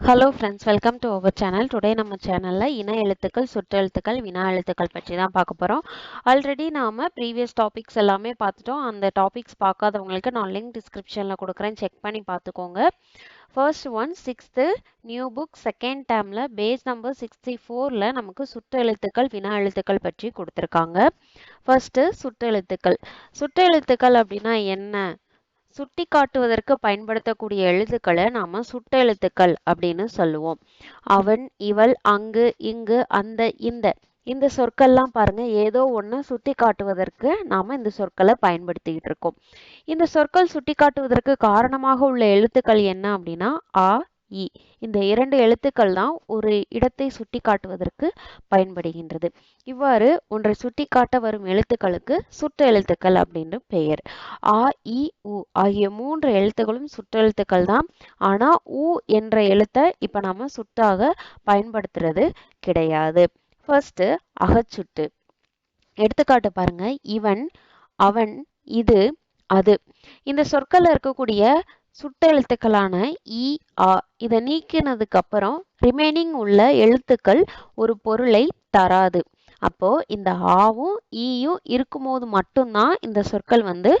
Hello friends welcome to our channel today நம்ம சேனலில் இன எழுத்துக்கள் சுற்றெழுத்துக்கள் வினா எழுத்துக்கள் பற்றி தான் பார்க்க போகிறோம் ஆல்ரெடி நாம் ப்ரீவியஸ் டாபிக்ஸ் எல்லாமே பார்த்துட்டோம். அந்த டாபிக்ஸ் பார்க்காதவங்களுக்கு நான் லிங்க் டிஸ்கிரிப்ஷனில் கொடுக்குறேன். செக் பண்ணி பார்த்துக்கோங்க. First one sixth new book second டேர்மில் பேஜ் நம்பர் சிக்ஸ்டி ஃபோரில் நமக்கு சுற்றெழுத்துக்கள் வினா எழுத்துக்கள் பற்றி கொடுத்துருக்காங்க. ஃபர்ஸ்ட்டு சுற்றெழுத்துக்கள் சுற்றெழுத்துக்கள் அப்படின்னா என்ன? சுட்டி காட்டுவதற்கு பயன்படுத்தக்கூடிய எழுத்துக்களை நாம சுட்டெழுத்துக்கள் அப்படின்னு சொல்லுவோம். அவன் இவள் அங்கு இங்கு அந்த இந்த. இந்த சொற்கள்லாம் பாருங்க ஏதோ ஒன்று சுட்டி காட்டுவதற்கு நாம இந்த சொற்களை பயன்படுத்திக்கிட்டு இருக்கோம். இந்த சொற்கள் சுட்டி காட்டுவதற்கு காரணமாக உள்ள எழுத்துக்கள் என்ன அப்படின்னா ஆ இ இந்த இரண்டு எழுத்துக்கள் தான் ஒரு இடத்தை சுட்டி காட்டுவதற்கு பயன்படுகின்றது. இவ்வாறு ஒன்றை சுட்டி காட்ட வரும் எழுத்துக்களுக்கு சுற்று எழுத்துக்கள் அப்படின்னு பெயர். ஆ இ உ ஆகிய மூன்று எழுத்துக்களும் சுற்றெழுத்துக்கள் தான். ஆனா உ என்ற எழுத்தை இப்ப நாம சுட்டாக பயன்படுத்துறது கிடையாது. ஃபர்ஸ்ட் அகச்சுட்டு. எடுத்துக்காட்டு பாருங்க. இவன் அவன் இது அது. இந்த சொற்கள்ல இருக்கக்கூடிய சுட்டெழுத்துக்களான இ ஆ இதை நீக்கினதுக்கு அப்புறம் ரிமைனிங் உள்ள எழுத்துக்கள் ஒரு பொருளை தராது. அப்போ இந்த ஆவும் ஈயும் இருக்கும்போது மட்டும்தான் இந்த சொற்கள் வந்து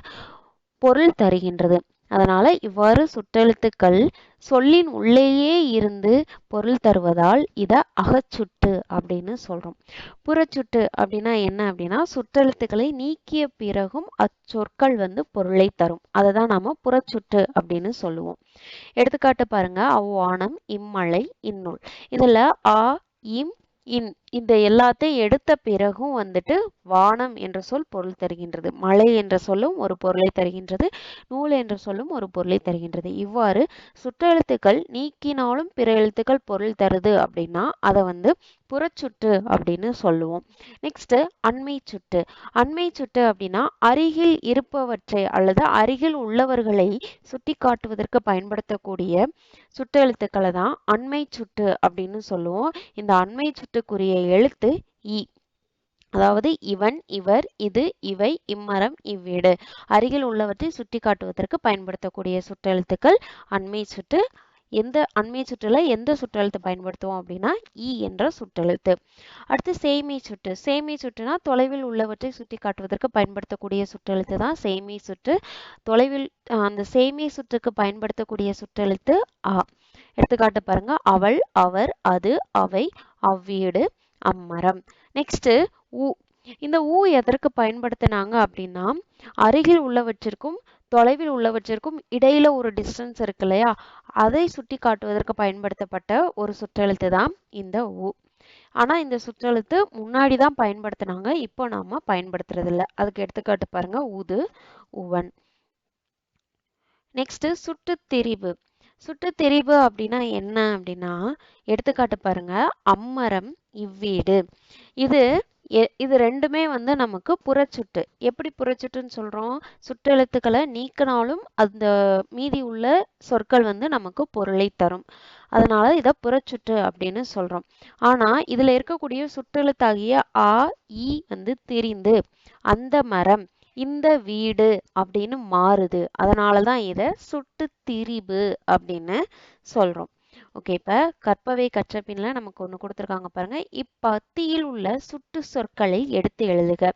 பொருள் தருகின்றது. அதனால இவ்வாறு சுற்றெழுத்துக்கள் சொல்லின் உள்ளேயே இருந்து பொருள் தருவதால் இதை அகச்சுட்டு அப்படின்னு சொல்றோம். புறச்சுட்டு அப்படின்னா என்ன அப்படின்னா சுற்றெழுத்துக்களை நீக்கிய பிறகும் அச்சொற்கள் வந்து பொருளை தரும். அதை தான் நாம் புறச்சுட்டு அப்படின்னு சொல்லுவோம். எடுத்துக்காட்டு பாருங்க அவ்வானம் இம்மலை இந்நூல். இதுல ஆ இம் இன் இந்த எல்லாத்தையும் எடுத்த பிறகும் வந்துட்டு வானம் என்ற சொல் பொருள் தருகின்றது. மழை என்ற சொல்லும் ஒரு பொருளை தருகின்றது. நூல் என்ற சொல்லும் ஒரு பொருளை தருகின்றது. இவ்வாறு சுற்றெழுத்துக்கள் நீக்கினாலும் பிற எழுத்துக்கள் பொருள் தருது அப்படின்னா அதை வந்து புறச்சுட்டு அப்படின்னு சொல்லுவோம். நெக்ஸ்ட் அண்மை சுட்டு அண்மை சுட்டு அப்படின்னா அருகில் இருப்பவற்றை அல்லது அருகில் உள்ளவர்களை சுட்டி காட்டுவதற்கு பயன்படுத்தக்கூடிய சுற்றெழுத்துக்களை தான் அண்மை சுட்டு அப்படின்னு சொல்லுவோம். இந்த அண்மை சுட்டுக்குரிய எழுத்து இ. அதாவது இவன் இவர் இது இவை இம்மரம் இவ்வீடு. அருகில் உள்ளவற்றை சுட்டி காட்டுவதற்கு பயன்படுத்தக்கூடிய சுற்றெழுத்துக்கள் அண்மை சுற்று எந்த அண்மை சுற்றுல எந்த சுற்றெழுத்து பயன்படுத்துவோம் அப்படின்னா இ என்ற சுற்றெழுத்து அடுத்து சேமை சுற்று. சேமை சுற்றுனா தொலைவில் உள்ளவற்றை சுட்டி காட்டுவதற்கு பயன்படுத்தக்கூடிய சுற்றெழுத்து தான் சேமை சுற்று. தொலைவில் அந்த சேமை சுற்றுக்கு பயன்படுத்தக்கூடிய சுற்றெழுத்து ஆ எடுத்துக்காட்டு பாருங்க. அவள் அவர் அது அவை அவ்வீடு. அம்மரம். நெக்ஸ்ட் ஊ. இந்த ஊ எதற்கு பயன்படுத்தினாங்க அப்படின்னா அருகில் உள்ளவற்றிற்கும் தொலைவில் உள்ளவற்றிற்கும் இடையில ஒரு டிஸ்டன்ஸ் இருக்கு இல்லையா? அதை சுட்டி காட்டுவதற்கு பயன்படுத்தப்பட்ட ஒரு சுற்றெழுத்து தான் இந்த ஊ. ஆனா இந்த சுற்றெழுத்து முன்னாடி தான் பயன்படுத்தினாங்க இப்போ நாம பயன்படுத்துறது இல்லை. அதுக்கு எடுத்துக்காட்டு பாருங்க. ஊது உவன். நெக்ஸ்ட் சுட்டு சுற்றுத்தெரிவு அப்படின்னா என்ன அப்படின்னா எடுத்துக்காட்டு பாருங்க. அம்மரம் இவ்வீடு. இது இது ரெண்டுமே வந்து நமக்கு புறச்சுட்டு. எப்படி புறச்சுட்டுன்னு சொல்றோம்? சுற்றெழுத்துக்களை நீக்கினாலும் அந்த மீதி உள்ள சொற்கள் வந்து நமக்கு பொருளை தரும். அதனால இத புறச்சுட்டு அப்படின்னு சொல்றோம். ஆனா இதுல இருக்கக்கூடிய சுற்றெழுத்தாகிய ஆ இ வந்து திரிந்து. அந்த மரம் இந்த வீடு அப்படின்னு மாறுது. அதனாலதான் இதை சுட்டு திரிபு அப்படின்னு சொல்கிறோம் ஓகே இப்போ கற்பவை கற்ற பின்ல நமக்கு ஒன்று கொடுத்துருக்காங்க பாருங்க. இப்பத்தியில் உள்ள சுட்டு சொற்களை எடுத்து எழுதுக.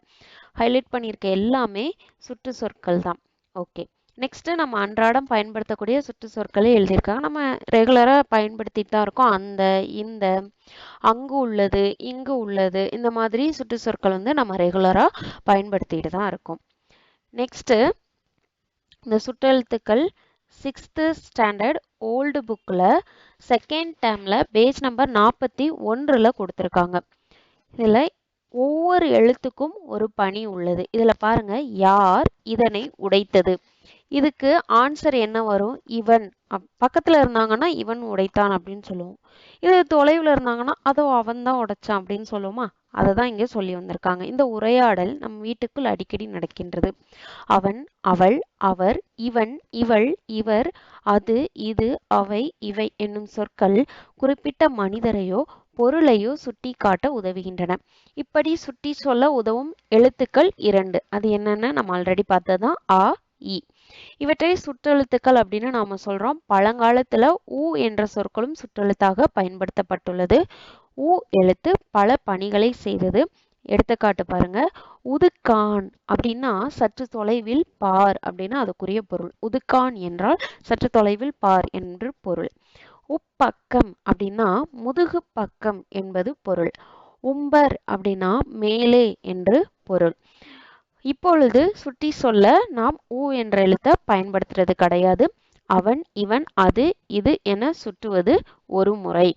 ஹைலைட் பண்ணியிருக்க எல்லாமே சுட்டு சொற்கள் தான். ஓகே நெக்ஸ்ட்டு நம்ம அன்றாடம் பயன்படுத்தக்கூடிய சுற்று சொற்களை எழுதியிருக்காங்க நம்ம ரெகுலராக பயன்படுத்திட்டு தான் இருக்கோம். அந்த இந்த அங்கு உள்ளது இங்கு உள்ளது இந்த மாதிரி சுற்று சொற்கள் வந்து நம்ம ரெகுலராக பயன்படுத்திட்டு தான் இருக்கோம். நெக்ஸ்ட் இந்த சுற்றெழுத்துக்கள் சிக்ஸ்த்து ஸ்டாண்டர்ட் ஓல்டு புக்கில் செகண்ட் டேமில் பேஜ் நம்பர் நாற்பத்தி ஒன்றில் கொடுத்துருக்காங்க. இதில் ஒவ்வொரு எழுத்துக்கும் ஒரு பணி உள்ளது. இதில் பாருங்க யார் இதனை உடைத்தது? இதுக்கு ஆன்சர் என்ன வரும்? இவன். பக்கத்துல இருந்தாங்கன்னா இவன் உடைத்தான் அப்படின்னு சொல்லுவோம். இது தொலைவுல இருந்தாங்கன்னா அதோ அவன் தான் உடைச்சான் அப்படின்னு சொல்லுவோமா? அதை தான் இங்கே சொல்லி வந்திருக்காங்க. இந்த உரையாடல் நம் வீட்டுக்குள் அடிக்கடி நடக்கின்றது. அவன் அவள் அவர் இவன் இவள் இவர் அது இது அவை இவை என்னும் சொற்கள் குறிப்பிட்ட மனிதரையோ பொருளையோ சுட்டி காட்ட உதவுகின்றன. இப்படி சுட்டி சொல்ல உதவும் எழுத்துக்கள் இரண்டு. அது என்னென்ன? நம்ம ஆல்ரெடி பார்த்ததுதான் ஆ இ. இவற்றை சுற்றெழுத்துக்கள் அப்படின்னு நாம சொல்றோம். பழங்காலத்துல உ என்ற சொற்களும் சுற்றெழுத்தாக பயன்படுத்தப்பட்டுள்ளது. உ எழுத்து பல பணிகளை செய்தது. எடுத்துக்காட்டு பாருங்க. உதுக்கான் அப்படின்னா சற்று தொலைவில் பார் அப்படின்னா அதுக்குரிய பொருள். உதுக்கான் என்றால் சற்று தொலைவில் பார் என்று பொருள். உப்பக்கம் அப்படின்னா முதுகு பக்கம் என்பது பொருள். உம்பர் அப்படின்னா மேலே என்று பொருள். இப்பொழுது சுட்டி சொல்ல நாம் ஊ என்ற எழுத்தை பயன்படுத்துறது கிடையாது. அவன் இவன் அது இது என சுட்டுவது ஒரு முறை.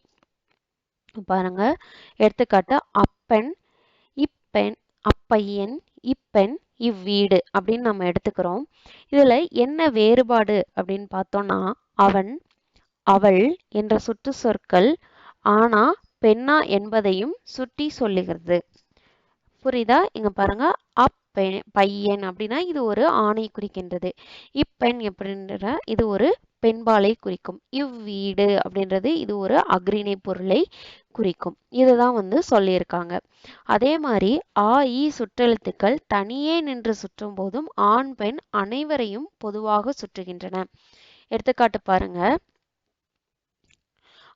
பாருங்க. எடுத்துக்காட்டு அப்பன் இப்பெண் அப்பையன் இப்பெண் இவ்வீடு அப்படின்னு நம்ம எடுத்துக்கிறோம். இதுல என்ன வேறுபாடு அப்படின்னு பார்த்தோம்னா அவன் அவள் என்ற சுற்று சொற்கள் ஆனா பெண்ணா என்பதையும் சுட்டி சொல்லுகிறது. புரியுதா? இங்க பாருங்க அப்பெண் பையன் அப்படின்னா இது ஒரு ஆணை குறிக்கின்றது. இப்பெண் அப்படின்ற இது ஒரு பெண்பாலை குறிக்கும். இவ்வீடு அப்படின்றது இது ஒரு அக்ரிணை பொருளை குறிக்கும். இதுதான் வந்து சொல்லியிருக்காங்க. அதே மாதிரி ஆ இ சுற்றெழுத்துக்கள் தனியே நின்று சுற்றும் போதும் ஆண் பெண் அனைவரையும் பொதுவாக சுற்றுகின்றன. எடுத்துக்காட்டு பாருங்க.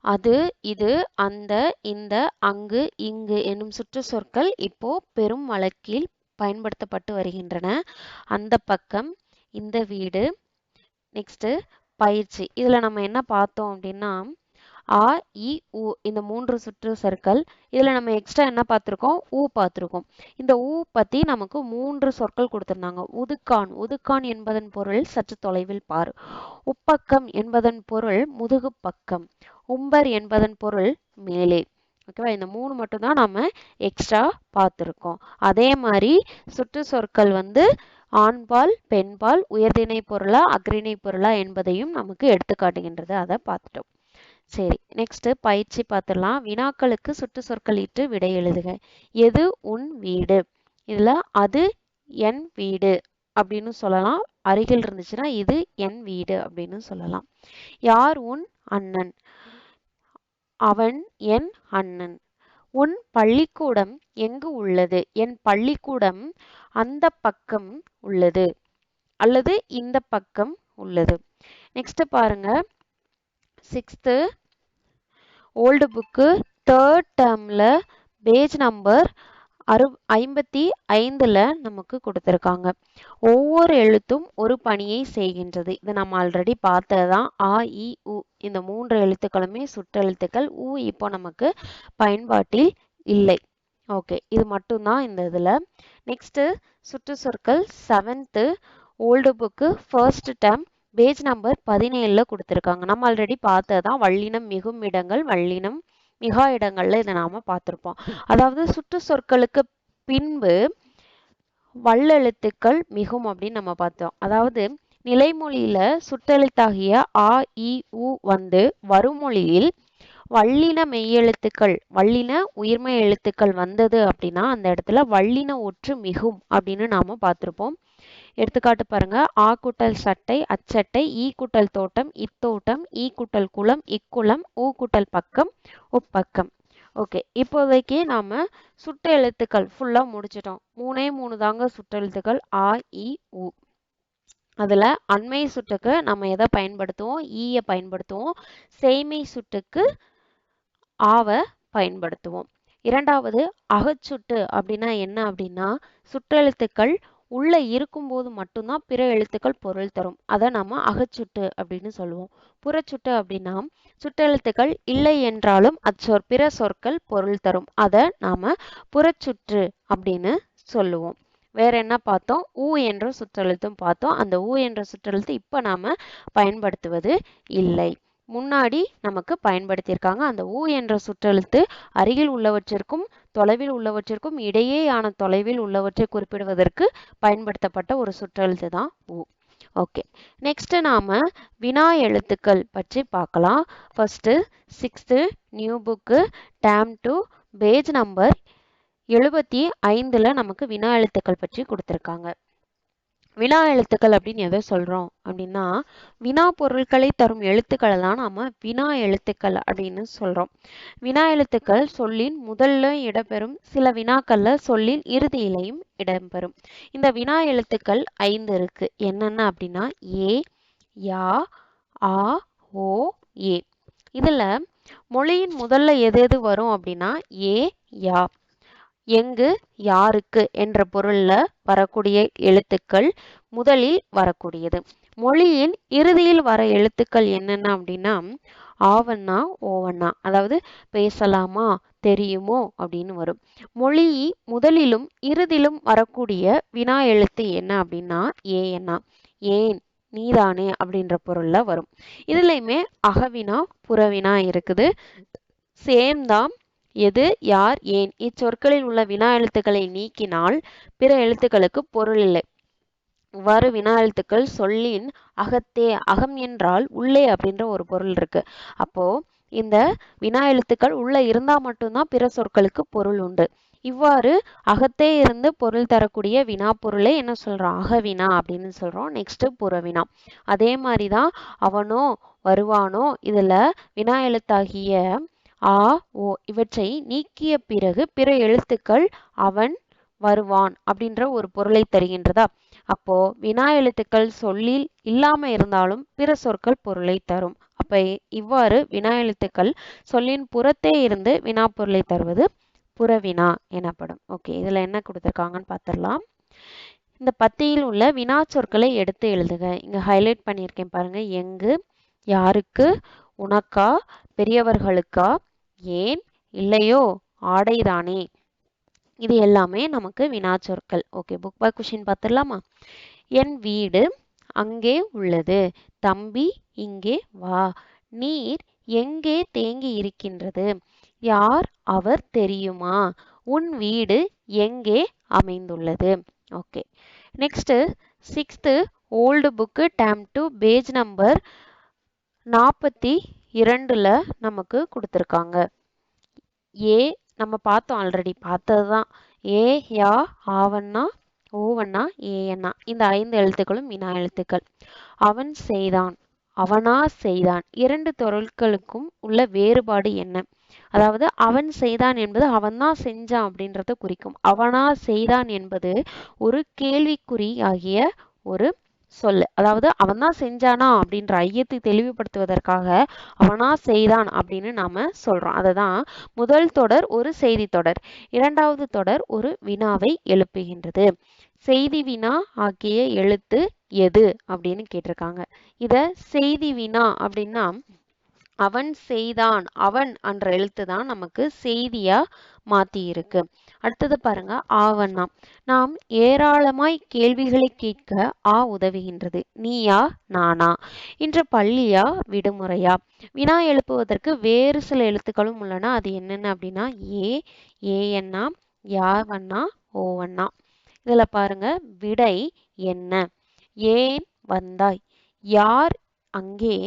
அது இது அந்த இந்த அங்கு இங்கு என்னும் சுற்று சொற்கள் இப்போ பெரும் வழக்கில் பயன்படுத்தப்பட்டு வருகின்றன. அந்த பக்கம் இந்த வீடு நெக்ஸ்ட்டு பயிற்சி. இதுல நம்ம என்ன பார்த்தோம் அப்படின்னா ஆ இ உ இந்த மூன்று சுற்று சொற்கள் இதுல நம்ம எக்ஸ்ட்ரா என்ன பார்த்துருக்கோம்? ஊ பார்த்துருக்கோம். இந்த ஊ பத்தி நமக்கு மூன்று சொற்கள் கொடுத்துருந்தாங்க. உதுக்கான். உதுக்கான் என்பதன் பொருள் சற்று தொலைவில் பார். உப்பக்கம் என்பதன் பொருள் முதுகு பக்கம். உம்பர் என்பதன் பொருள் மேலே. ஓகேவா இந்த மூணு மட்டும்தான் நம்ம எக்ஸ்ட்ரா பார்த்துருக்கோம். அதே மாதிரி சுற்று சொற்கள் வந்து ஆண்பால் பெண்பால் உயர்திணை பொருளா அக்ரிணை பொருளா என்பதையும் நமக்கு எடுத்துக்காட்டுகின்றது அதை பார்த்துட்டோம். சரி நெக்ஸ்ட் பயிற்சி பார்த்துடலாம். வினாக்களுக்கு சுட்டு சொற்களிட்டு விடை எழுதுக. எது உன் வீடு? இதில் அது என் வீடு அப்படின்னு சொல்லலாம். அருகில் இருந்துச்சுன்னா இது என் வீடு அப்படின்னு சொல்லலாம். யார் உன் அண்ணன்? அவன் என் அண்ணன். உன் பள்ளிக்கூடம் எங்கு உள்ளது? என் பள்ளிக்கூடம் அந்த பக்கம் உள்ளது அல்லது இந்த பக்கம் உள்ளது. நெக்ஸ்ட் பாருங்க. சிக்ஸ்த்து ஓல்டு புக்கு தேர்ட் டேர்மில் பேஜ் நம்பர் அறு ஐம்பத்தி ஐந்தில் நமக்கு கொடுத்துருக்காங்க. ஒவ்வொரு எழுத்தும் ஒரு பணியை செய்கின்றது. இது நம்ம ஆல்ரெடி பார்த்தது தான் ஆ இ உ. இந்த மூன்று எழுத்துக்களுமே சுற்றெழுத்துக்கள். உ இப்போ நமக்கு பயன்பாட்டில் இல்லை. ஓகே இது மட்டும்தான் இந்த இதில். நெக்ஸ்ட்டு சுற்று சொற்கள் seventh old book first term page number பதினேழில் கொடுத்துருக்காங்க. நம்ம ஆல்ரெடி பார்த்தது தான் வள்ளினம் மிகும் இடங்கள் வள்ளினம் மிகா இடங்கள்ல இதை நாம பார்த்திருப்போம் அதாவது சுற்று சொற்களுக்கு பின்பு வல்லெழுத்துக்கள் மிகும் அப்படின்னு நம்ம பார்த்தோம். அதாவது நிலைமொழியில சுற்றெழுத்தாகிய ஆ இ உ வந்து வருமொழியில் வல்லின மெய்யெழுத்துக்கள் வல்லின உயிர்மை எழுத்துக்கள் வந்தது அப்படின்னா அந்த இடத்துல வல்லின ஒற்று மிகும் அப்படின்னு நாம பார்த்திருப்போம் எடுத்துக்காட்டு பாருங்க. ஆ கூட்டல் சட்டை அச்சட்டை ஈ கூட்டல் தோட்டம் இத்தோட்டம் ஈ கூட்டல் குளம் இக்குளம் ஊ கூட்டல் பக்கம் உப்பக்கம் ஓகே. இப்போதைக்கு நாம சுட்ட எழுத்துக்கள் ஃபுல்லா முடிச்சிட்டோம். மூணே மூணு தாங்க சுட்டெழுத்துக்கள் ஆ இ உ. அதுல அண்மை சுட்டுக்கு நம்ம எதை பயன்படுத்துவோம்? ஈய பயன்படுத்துவோம். சேமை சுட்டுக்கு ஆவை பயன்படுத்துவோம். இரண்டாவது அகச்சுட்டு அப்படின்னா என்ன அப்படின்னா சுற்றெழுத்துக்கள் உள்ள இருக்கும்போது மட்டும்தான் பிற எழுத்துக்கள் பொருள் தரும். அதை நம்ம அகச்சுட்டு அப்படின்னு சொல்லுவோம். புறச்சுட்டு அப்படின்னா சுட்டெழுத்துக்கள் இல்லை என்றாலும் அச்சொற் பிற சொற்கள் பொருள் தரும். அதை நாம புறச்சுற்று அப்படின்னு சொல்லுவோம். வேற என்ன பார்த்தோம்? ஊ என்ற சுற்றெழுத்தும் பார்த்தோம். அந்த ஊ என்ற சுற்றெழுத்து இப்ப நாம பயன்படுத்துவது இல்லை. முன்னாடி நமக்கு பயன்படுத்தியிருக்காங்க அந்த ஊ என்ற சுற்றெழுத்து அருகில் உள்ளவற்றிற்கும் தொலைவில் உள்ளவற்றிற்கும் இடையேயான தொலைவில் உள்ளவற்றை குறிப்பிடுவதற்கு பயன்படுத்தப்பட்ட ஒரு சுற்றெழுத்து தான் ஊ ஓகே நெக்ஸ்ட் நாம வினா எழுத்துக்கள் பற்றி பார்க்கலாம். First sixth new book term two page number எழுபத்தி ஐந்தில் நமக்கு வினா எழுத்துக்கள் பற்றி கொடுத்துருக்காங்க. வினா எழுத்துக்கள் அப்படின்னு எதை சொல்றோம் அப்படின்னா வினா பொருட்களை தரும் எழுத்துக்களை தான் நாம வினா எழுத்துக்கள் அப்படின்னு சொல்றோம். வினா எழுத்துக்கள் சொல்லின் முதல்ல இடம்பெறும் சில வினாக்கள்ல சொல்லின் இறுதியிலையும் இடம்பெறும். இந்த வினா எழுத்துக்கள் ஐந்து இருக்கு. என்னென்ன அப்படின்னா ஏ யா ஆ ஓ ஏ. இதுல மொழியின் முதல்ல எது எது வரும் அப்படின்னா ஏ யா. எங்கு? யாருக்கு? என்ற பொருள்ல வரக்கூடிய எழுத்துக்கள் முதலில் வரக்கூடியது. மொழியின் இறுதியில் வர எழுத்துக்கள் என்னென்ன அப்படின்னா ஆவண்ணா ஓவண்ணா. அதாவது பேசலாமா? தெரியுமோ? அப்படின்னு வரும். மொழி முதலிலும் இறுதிலும் வரக்கூடிய வினா எழுத்து என்ன அப்படின்னா ஏன்னா ஏன்? நீதானே? அப்படின்ற பொருள்ல வரும். இதுலயுமே அகவினா புறவினா இருக்குது. சேம் தான் எது யார் ஏன்? இச்சொற்களில் உள்ள வினா எழுத்துக்களை நீக்கினால் பிற எழுத்துக்களுக்கு பொருள் இல்லை. இவ்வாறு வினா எழுத்துக்கள் சொல்லின் அகத்தே அகம் என்றால் உள்ளே அப்படின்ற ஒரு பொருள் இருக்கு. அப்போ இந்த வினா எழுத்துக்கள் உள்ள இருந்தா மட்டும்தான் பிற சொற்களுக்கு பொருள் உண்டு. இவ்வாறு அகத்தே இருந்து பொருள் தரக்கூடிய வினா பொருளை என்ன சொல்றோம்? அகவினா அப்படின்னு சொல்றோம். நெக்ஸ்ட் புறவினா அதே மாதிரிதான் அவனோ வருவானோ இதுல வினா எழுத்தாகிய ஆ ஓ இவற்றை நீக்கிய பிறகு பிற எழுத்துக்கள் அவன் வருவான் அப்படின்ற ஒரு பொருளை தருகின்றதா? அப்போ வினா எழுத்துக்கள் சொல்லில் இல்லாம இருந்தாலும் பிற சொற்கள் பொருளை தரும். அப்ப இவ்வாறு வினா எழுத்துக்கள் சொல்லின் புறத்தே இருந்து வினா பொருளை தருவது புறவினா எனப்படும். ஓகே இதுல என்ன கொடுத்துருக்காங்கன்னு பார்த்துடலாம். இந்த பத்தியில் உள்ள வினா சொற்களை எடுத்து எழுதுக. இங்க ஹைலைட் பண்ணியிருக்கேன் பாருங்க. எங்கு யாருக்கு உனக்கா பெரியவர்களுக்கா ஏன் இல்லையோ? ஆடைதானே? இது எல்லாமே நமக்கு வினாச்சொற்கள். ஓகே புக் பை கொஷின் பார்த்துடலாமா என் வீடு அங்கே உள்ளது. தம்பி இங்கே வா. நீர் எங்கே தேங்கி இருக்கின்றது? யார் அவர் தெரியுமா? உன் வீடு எங்கே அமைந்துள்ளது? Okay next sixth old book term two page number நாற்பத்தி இரண்டுல நமக்கு கொடுத்துருக்காங்க. ஏ நம்ம பார்த்தோம் ஆல்ரெடி பார்த்தது தான் ஏ யா ஆவண்ணா ஓவண்ணா ஏஎண்ணா இந்த ஐந்து எழுத்துக்களும் வினா எழுத்துக்கள். அவன் செய்தான் அவனா செய்தான். இரண்டு பொருட்களுக்கும் உள்ள வேறுபாடு என்ன? அதாவது அவன் செய்தான் என்பது அவன்தான் செஞ்சான் அப்படின்றத குறிக்கும். அவனா செய்தான் என்பது ஒரு கேள்விக்குறி ஆகிய ஒரு சொல்லு. அதாவது அவன் தான் செஞ்சானா அப்படின்ற ஐயத்தை தெளிவுபடுத்துவதற்காக அவனா செய்தான் அப்படின்னு நாம சொல்றோம். அததான் முதல் தொடர் ஒரு செய்தி தொடர். இரண்டாவது தொடர் ஒரு வினாவை எழுப்புகின்றது. செய்தி வினா ஆகிய எழுத்து எது அப்படின்னு கேட்டிருக்காங்க. இத செய்தி வினா அப்படின்னா அவன் செய்தான் அவன் என்ற எழுத்து தான் நமக்கு செய்தியா மாத்தி இருக்கு அடுத்தது பாருங்க ஆவண்ணா நாம். ஏராளமாய் கேள்விகளை கேட்க ஆ உதவுகின்றது. நீயா நானா? இன்று பள்ளியா விடுமுறையா? வினா எழுப்புவதற்கு வேறு சில எழுத்துக்களும் உள்ளன. அது என்னென்ன அப்படின்னா ஏ ஏஎண்ணா யாவண்ணா ஓவண்ணா இதுல பாருங்க விடை என்ன? ஏன் வந்தாய்? யார் அங்கே?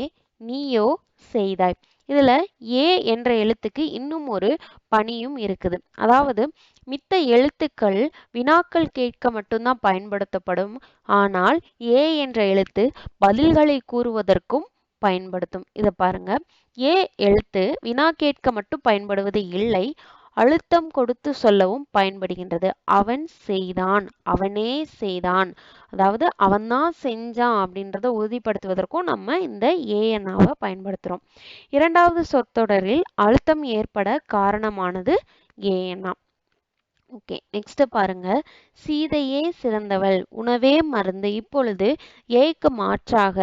நீயோ செய்தாய். இதில் ஏ என்ற எழுத்துக்கு இன்னும் ஒரு பணியும் இருக்குது. அதாவது மித்த எழுத்துக்கள் வினாக்கள் கேட்க மட்டும்தான் பயன்படுத்தப்படும். ஆனால் ஏ என்ற எழுத்து பதில்களை கூறுவதற்கும் பயன்படுத்தும். இதை பாருங்க. ஏ எழுத்து வினா கேட்க மட்டும் பயன்படுவது இல்லை. அழுத்தம் கொடுத்து சொல்லவும் பயன்படுகின்றது. அவன் செய்தான் அவனே செய்தான். அதாவது அவன்தான் செஞ்சான் அப்படின்றத உறுதிப்படுத்துவதற்கும் நம்ம இந்த ஏஎன்ஆவை பயன்படுத்துறோம். இரண்டாவது சொற்றொடரில் அழுத்தம் ஏற்பட காரணமானது ஏஎன்ஆ. ஓகே நெக்ஸ்ட் பாருங்க. சீதையே சிறந்தவள் உணவே மருந்து. இப்பொழுது ஏக்கு மாற்றாக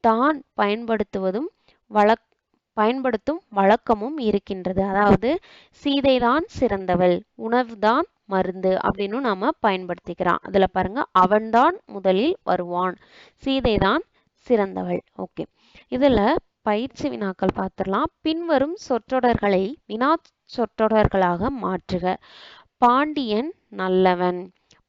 தான் பயன்படுத்துவதும் வழக் பயன்படுத்தும் வழக்கமும் இருக்கின்றது. அதாவது சீதைதான் சிறந்தவள் உணவுதான் மருந்து அப்படின்னு நாம பயன்படுத்திக்கிறான் அதுல பாருங்க அவன்தான் முதலில் வருவான் சீதைதான் சிறந்தவள். ஓகே. இதுல பயிற்சி வினாக்கள் பார்த்துடலாம். பின்வரும் சொற்றொடர்களை வினா சொற்றொடர்களாக மாற்றுக. பாண்டியன் நல்லவன்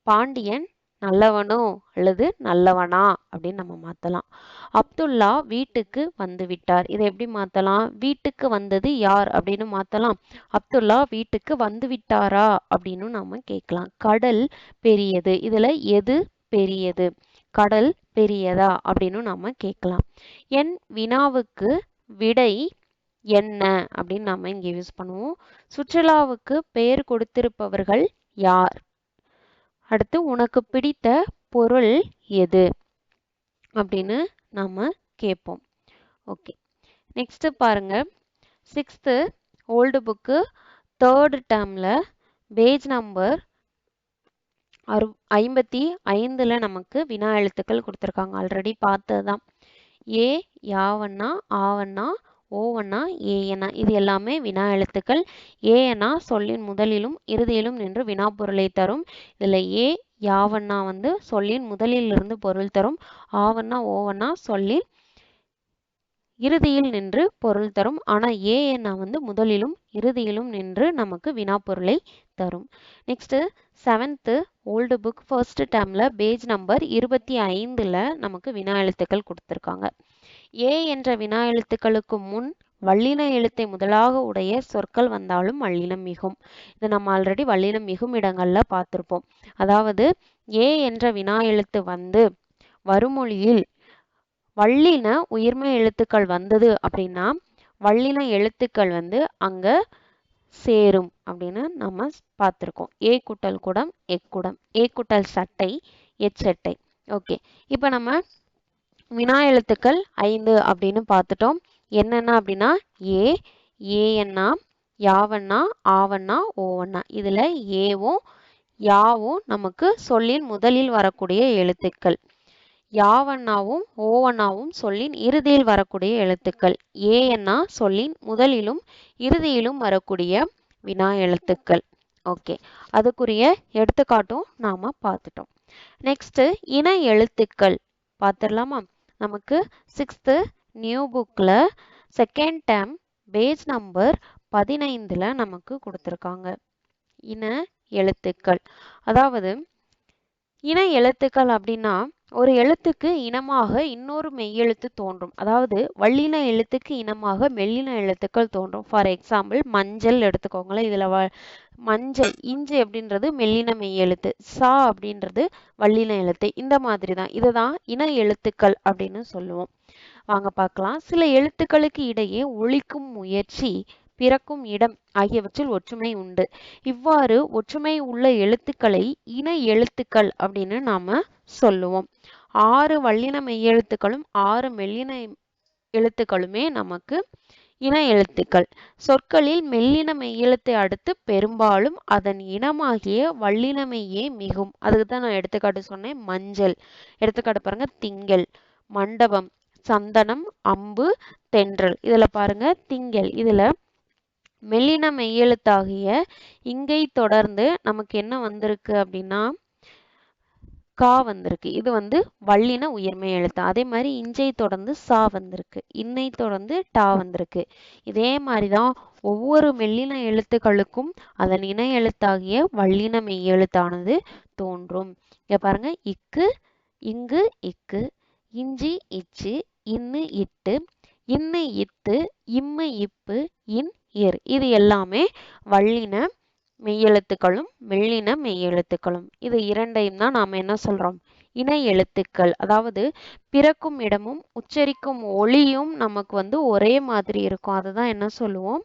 பாண்டியன் நல்லவனோ அல்லது நல்லவனா அப்படின்னு நம்ம மாத்தலாம். அப்துல்லா வீட்டுக்கு வந்து விட்டார். இதை எப்படி மாத்தலாம்? வீட்டுக்கு வந்தது யார் அப்படின்னு மாற்றலாம் அப்துல்லா வீட்டுக்கு வந்து விட்டாரா அப்படின்னு நம்ம கேட்கலாம். கடல் பெரியது. இதில் எது பெரியது? கடல் பெரியதா அப்படின்னு நாம கேட்கலாம். என் வினாவுக்கு விடை என்ன அப்படின்னு நாம இங்க யூஸ் பண்ணுவோம். சுற்றுலாவுக்கு பெயர் கொடுத்திருப்பவர்கள் யார்? அடுத்து உனக்கு பிடித்த பொருள் எது? அப்படின்னு நாம கேட்போம். ஓகே நெக்ஸ்ட் பாருங்க. சிக்ஸ்த்து ஓல்டு புக்கு தேர்டு டேர்மில் பேஜ் நம்பர் அறு ஐம்பத்தி ஐந்தில் நமக்கு வினா எழுத்துக்கள் கொடுத்துருக்காங்க. ஆல்ரெடி பார்த்தது தான் ஏ யாவண்ணா ஆவண்ணா ஓவனா ஏஎனா இது எல்லாமே வினா எழுத்துக்கள். ஏஎனா சொல்லின் முதலிலும் இறுதியிலும் நின்று வினா பொருளை தரும். இதில் ஏ யாவண்ணா வந்து சொல்லின் முதலில் இருந்து பொருள் தரும். ஆவண்ணா ஓவண்ணா சொல்லின் இறுதியில் நின்று பொருள் தரும். ஆனால் ஏஎன்னா வந்து முதலிலும் இறுதியிலும் நின்று நமக்கு வினா பொருளை தரும். Next seventh old book first டேர்மில் பேஜ் நம்பர் இருபத்தி ஐந்தில் நமக்கு வினா எழுத்துக்கள் கொடுத்துருக்காங்க. ஏ என்ற வினா எழுத்துக்களுக்கு முன் வல்லின எழுத்தை முதலாக உடைய சொற்கள் வந்தாலும் வல்லினம் மிகும். இது நம்ம ஆல்ரெடி வல்லினம் மிகும் இடங்கள்ல பார்த்துருப்போம். அதாவது ஏ என்ற வினா எழுத்து வந்து வருமொழியில் வல்லின உயிர்மை எழுத்துக்கள் வந்தது அப்படின்னா வல்லின எழுத்துக்கள் வந்து அங்க சேரும் அப்படின்னு நம்ம பார்த்துருக்கோம். ஏ குட்டல் குடம் எக்குடம் ஏ குட்டல் சட்டை எச்சட்டை ஓகே. இப்போ நம்ம வினா எழுத்துக்கள் ஐந்து அப்படின்னு பார்த்துட்டோம். என்னென்ன அப்படின்னா ஏ ஏஎன்னா யாவண்ணா ஆவண்ணா ஓவண்ணா இதில் ஏவும் யாவும் நமக்கு சொல்லின் முதலில் வரக்கூடிய எழுத்துக்கள். யாவண்ணாவும் ஓவண்ணாவும் சொல்லின் இறுதியில் வரக்கூடிய எழுத்துக்கள். ஏஎன்னா சொல்லின் முதலிலும் இறுதியிலும் வரக்கூடிய வினா எழுத்துக்கள். ஓகே. அதுக்குரிய எடுத்துக்காட்டும் நாம் பார்த்துட்டோம். நெக்ஸ்ட்டு இன எழுத்துக்கள். பார்த்துடலாமா? நமக்கு சிக்ஸ்த்து நியூ புக்கில் செகண்ட் டேம் பேஜ் நம்பர் பதினைந்தில் நமக்கு கொடுத்துருக்காங்க. இன எழுத்துக்கள். அதாவது இன எழுத்துக்கள் அப்படின்னா ஒரு எழுத்துக்கு இனமாக இன்னொரு மெய்யெழுத்து தோன்றும். அதாவது வல்லின எழுத்துக்கு இனமாக மெல்லின எழுத்துக்கள் தோன்றும். ஃபார் எக்ஸாம்பிள் மஞ்சள் எடுத்துக்கோங்களேன். இதில் வ மஞ்சள் இஞ்சு அப்படின்றது மெல்லின மெய்யெழுத்து சா அப்படின்றது வல்லின எழுத்து. இந்த மாதிரி தான் இதை தான் இன எழுத்துக்கள் அப்படின்னு சொல்லுவோம். வாங்க பார்க்கலாம். சில எழுத்துக்களுக்கு இடையே ஒழிக்கும் முயற்சி பிறக்கும் இடம் ஆகியவற்றில் ஒற்றுமை உண்டு. இவ்வாறு ஒற்றுமை உள்ள எழுத்துக்களை இன எழுத்துக்கள் அப்படின்னு நாம சொல்லுவோம். ஆறு வல்லின மெய்யெழுத்துக்களும் ஆறு மெல்லின எழுத்துக்களுமே நமக்கு இன எழுத்துக்கள். சொற்களில் மெல்லின மெய்யெழுத்தை அடுத்து பெரும்பாலும் அதன் இனமாகிய வல்லினமையே மிகும். அதுக்கு தான் நான் எடுத்துக்காட்டு சொன்னேன் மஞ்சள். எடுத்துக்காட்டு பாருங்க திங்கள். மண்டபம் சந்தனம் அம்பு தென்றல். இதுல பாருங்க திங்கள். இதுல மெல்லின மெய்யெழுத்தாகிய இங்கை தொடர்ந்து நமக்கு என்ன வந்திருக்கு அப்படின்னா கா வந்திருக்கு. இது வந்து வள்ளின உயர்மை எழுத்து. அதே மாதிரி இஞ்சை தொடர்ந்து சா வந்திருக்கு. இன்னை தொடர்ந்து டா வந்திருக்கு. இதே மாதிரிதான் ஒவ்வொரு மெல்லின எழுத்துக்களுக்கும் அதன் இணை எழுத்தாகிய வள்ளின மெய் எழுத்தானது தோன்றும். இங்க பாருங்க. இக்கு இங்கு இக்கு. இஞ்சி இச்சு. இன்னு இட்டு. இன்னு இத்து. இம்மு இப்பு. இன் இர். இது எல்லாமே வள்ளின மெய்யெழுத்துக்களும் மெல்லின மெய்யெழுத்துக்களும் இது இரண்டையும் தான் நாம் என்ன சொல்றோம்? இணை எழுத்துக்கள். அதாவது பிறக்கும் இடமும் உச்சரிக்கும் ஒளியும் நமக்கு வந்து ஒரே மாதிரி இருக்கும். அதுதான் என்ன சொல்லுவோம்?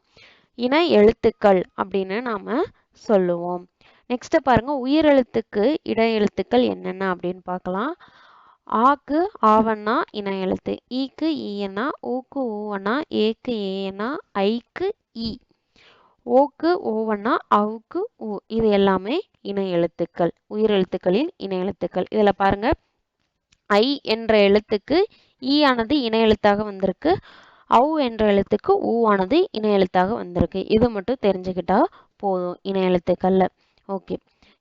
இணை எழுத்துக்கள் அப்படின்னு நாம சொல்லுவோம். நெக்ஸ்ட் பாருங்க உயிரெழுத்துக்கு இடையெழுத்துக்கள் எழுத்துக்கள் என்னென்ன அப்படின்னு பார்க்கலாம். ஆக்கு ஆவண்ணா இணை எழுத்து. ஈக்கு ஈயனா ஊக்கு ஊவனா ஏக்கு ஏயனா ஐக்கு ஈ. ஓக்கு ஓவன்னா அவுக்கு ஊ இது எல்லாமே இணை எழுத்துக்கள். உயிரெழுத்துக்களில் இணை எழுத்துக்கள். இதில் பாருங்க. ஐ என்ற எழுத்துக்கு ஈ ஆனது இணை எழுத்தாக வந்திருக்கு. அவு என்ற எழுத்துக்கு ஊ ஆனது இணை எழுத்தாக வந்திருக்கு. இது மட்டும் தெரிஞ்சுக்கிட்டா போதும் இணை எழுத்துக்கள்ல. ஓகே.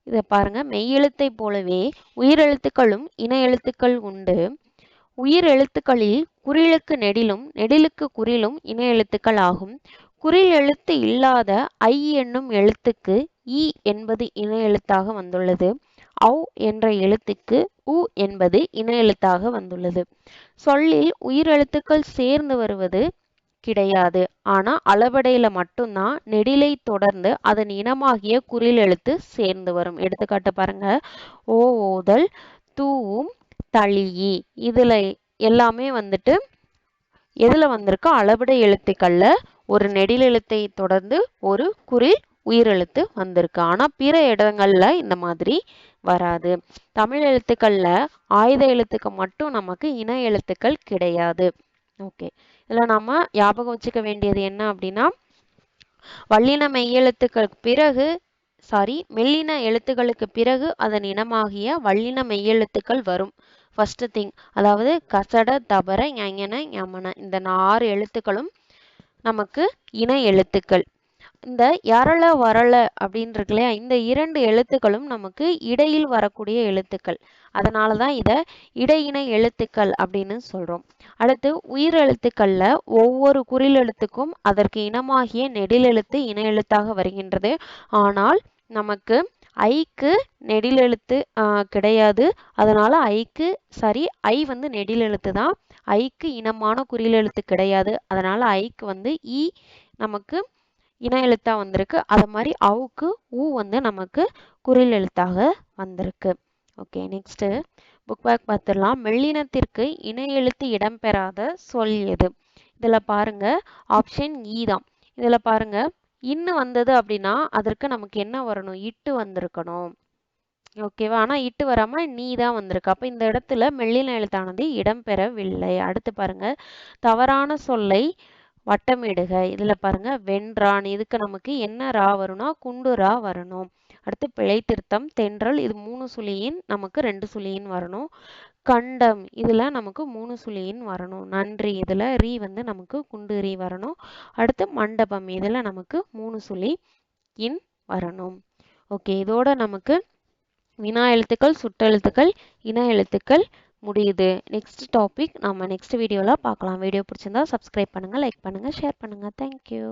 இதை பாருங்க. மெய்யெழுத்தை போலவே உயிரெழுத்துக்களும் இணை எழுத்துக்கள் உண்டு. உயிர் எழுத்துக்களில் குறிலுக்கு நெடிலும் நெடிலுக்கு குறிலும் இணை எழுத்துக்கள் ஆகும். குறில் எழுத்து இல்லாத ஐ என்னும் எழுத்துக்கு இ என்பது இணை எழுத்தாக வந்துள்ளது. ஔ என்ற எழுத்துக்கு உ என்பது இணை எழுத்தாக வந்துள்ளது. சொல்லில் உயிரெழுத்துக்கள் சேர்ந்து வருவது கிடையாது. ஆனா அளபடையில மட்டும்தான் நெடிலை தொடர்ந்து அதன் இனமாகிய குறில் எழுத்து சேர்ந்து வரும். எடுத்துக்காட்டு பாருங்க. ஓ ஓதல் தூவும் தளியி இதுல எல்லாமே வந்துட்டு எதுல வந்திருக்கு? அளவிட எழுத்துக்கள்ல ஒரு நெடிலெழுத்தை தொடர்ந்து ஒரு குறில் உயிரெழுத்து வந்திருக்கு. ஆனா பிற இடங்கள்ல இந்த மாதிரி வராது. தமிழ் எழுத்துக்கள்ல ஆயுத எழுத்துக்கு மட்டும் நமக்கு இன எழுத்துக்கள் கிடையாது. ஓகே. இதில் நம்ம ஞாபகம் வச்சுக்க வேண்டியது என்ன அப்படின்னா வல்லின மெய்யெழுத்துக்களுக்கு பிறகு சாரி மெல்லின எழுத்துக்களுக்கு பிறகு அதன் இனமாகிய வல்லின மெய்யெழுத்துக்கள் வரும். ஃபர்ஸ்ட் திங் அதாவது கசட தபர ஞன யமன இந்த ஆறு எழுத்துக்களும் நமக்கு இணை எழுத்துக்கள். இந்த யரள வரள அப்படின்னு இருக்கு இல்லையா? இந்த இரண்டு எழுத்துக்களும் நமக்கு இடையில் வரக்கூடிய எழுத்துக்கள். அதனால தான் இதை இடையின எழுத்துக்கள் அப்படின்னு சொல்றோம். அடுத்து உயிர் எழுத்துக்கள்ல ஒவ்வொரு குறில் எழுத்துக்கும் அதற்கு இனமாகிய நெடிலெழுத்து இன எழுத்தாக வருகின்றது. ஆனால் நமக்கு ஐக்கு நெடில் எழுத்து கிடையாது. அதனால ஐக்கு சாரி ஐ வந்து நெடில் எழுத்து தான். ஐக்கு இனமான குறில் எழுத்து கிடையாது. அதனால ஐக்கு வந்து இ நமக்கு இன எழுத்தா வந்திருக்கு. அது மாதிரி அவுக்கு ஊ வந்து நமக்கு குறில் எழுத்தாக வந்திருக்கு. ஓகே நெக்ஸ்ட்டு புக் பேக் பார்த்துடலாம் மெல்லினத்திற்கு இன எழுத்து இடம்பெறாத சொல் எது? இதில் பாருங்க. ஆப்ஷன் இ e தான். இதில் பாருங்க. இன்னு வந்தது அப்படின்னா அதற்கு நமக்கு என்ன வரணும்? இட்டு வந்திருக்கணும். ஓகேவா ஆனால் இட்டு வராமல் நீ தான் வந்திருக்கு. அப்போ இந்த இடத்துல மெல்லின எழுத்தானது இடம்பெறவில்லை. அடுத்து பாருங்க. தவறான சொல்லை வட்டமிடுக. இதில் பாருங்க. வென்றான். இதுக்கு நமக்கு என்ன ரா வரும்னா குண்டு ரா வரணும். அடுத்து பிழை திருத்தம் தென்றல் இது மூணு சுழியின் நமக்கு ரெண்டு சுழியின் வரணும். கண்டம் இதில் நமக்கு மூணு சுழியின் வரணும். நன்றி இதில் ரீ வந்து நமக்கு குண்டு ரீ வரணும். அடுத்து மண்டபம் இதில் நமக்கு மூணு சுழி இன் வரணும். ஓகே இதோட நமக்கு வினா எழுத்துக்கள் சுட்டெழுத்துக்கள் இன எழுத்துக்கள் முடியுது. நெக்ஸ்ட் டாபிக் நம்ம நெக்ஸ்ட் வீடியோவில் பார்க்கலாம். வீடியோ பிடிச்சிருந்தா சப்ஸ்கிரைப் பண்ணுங்கள் லைக் பண்ணுங்கள் ஷேர் பண்ணுங்கள் தேங்க்யூ